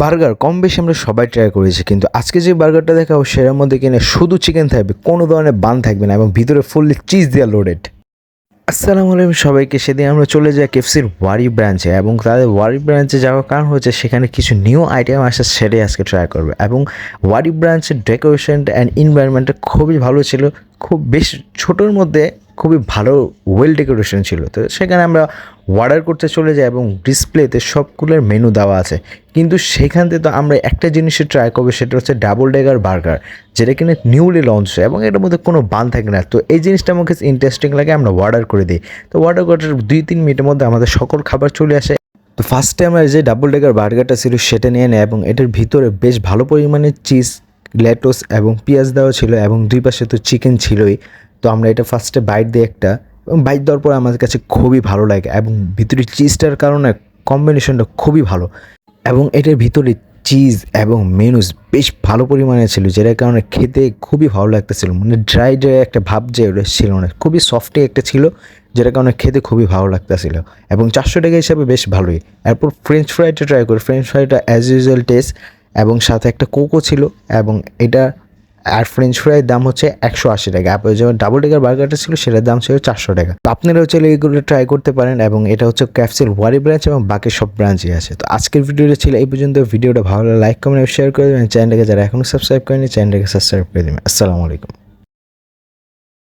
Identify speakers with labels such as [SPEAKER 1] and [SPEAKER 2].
[SPEAKER 1] Burger কম বেশি আমরা সবাই ট্রাই করেছি, কিন্তু আজকে যে বার্গারটা দেখাবো সেটার মধ্যে কিনে শুধু চিকেন থাকবে, কোনো ধরনের বান থাকবে না এবং ভিতরে ফুললি চিজ দেওয়া লোডেড আসসালামু আলাইকুম সবাইকে, সেদিন আমরা চলে যাই কেফসির ওয়ারি ব্রাঞ্চে এবং তাদের ওয়ারি ব্রাঞ্চে যাওয়ার কারণ হচ্ছে সেখানে কিছু নিউ আইটেম আসে সেটাই আজকে ট্রাই করবে এবং ওয়ারি ব্রাঞ্চের ডেকোরেশন অ্যান্ড এনভায়রনমেন্টটা খুবই ভালো ছিল। খুব বেশ ছোটোর মধ্যে খুবই ভালো ওয়েল ডেকোরেশন ছিল। তো সেখানে আমরা অর্ডার করতে চলে যাই এবং ডিসপ্লেতে সবগুলোর মেনু দেওয়া আছে। কিন্তু সেখান থেকে তো আমরা একটা জিনিসই ট্রাই করব, সেটা হচ্ছে ডাবল ডেগার বার্গার যেটা কিনা নিউলি লঞ্চ হয় এবং এটার মধ্যে কোনো বান থাকে না। তো এই জিনিসটা আমাকে ইন্টারেস্টিং লাগে, আমরা অর্ডার করে দিই। তো অর্ডার করার দুই তিন মিনিটের মধ্যে আমাদের সকল খাবার চলে আসে। তো ফার্স্টে আমরা যে ডাবল ডেগার বার্গারটা ছিল, সেটা নিয়ে নেয় এবং এটার ভিতরে বেশ ভালো পরিমাণে চিজ লেটোস এবং পেঁয়াজ দেওয়া ছিল এবং দুই পাশে তো চিকেন ছিলই। তো আমরা এটা ফার্স্টে বাইট দিই একটা। এবং বাইট দেওয়ার পর আমাদের কাছে খুবই ভালো লাগে এবং ভিতরে চিজটার কারণে কম্বিনেশনটা খুবই ভালো। এবং এটার ভিতরে চিজ এবং মেনুস বেশ ভালো পরিমাণে ছিল, যেটার কারণে খেতে খুবই ভালো লাগতেছিল। মানে ড্রাই ড্রাই একটা ভাব যে ওটা ছিল না। খুবই সফটে একটা ছিল, যেটার কারণে খেতে খুবই ভালো লাগতেছিল। এবং চারশো টাকা হিসাবে বেশ ভালোই। এরপর ফ্রেঞ্চ ফ্রাইটা ট্রাই করি। ফ্রেঞ্চ ফ্রাইটা অ্যাজ ইউজুয়াল টেস্ট এবং সাথে একটা কোকো ছিল এবং এটা আর ফ্রেঞ্চ ফ্রাইয়ের দাম হচ্ছে একশো আশি টাকা। আপনার যেমন ডাবল ডেকার বার্গারটা ছিল সেটার দাম ছিল চারশো টাকা। তো আপনারাও চাইলে এগুলো ট্রাই করতে পারেন এবং এটা হচ্ছে ক্যাপসুল ওয়ারি ব্রাঞ্চ এবং বাকি সব ব্রাঞ্চই আছে। তো আজকের ভিডিওটা ছিল এই পর্যন্ত। ভিডিওটা ভালো লাইক কমেন্ট শেয়ার করে দেবেন। চ্যানেলটাকে যারা এখনও সাবস্ক্রাইব করেনি চ্যানেলটাকে সাবস্ক্রাইব করে দেবেন। আসসালামু আলাইকুম।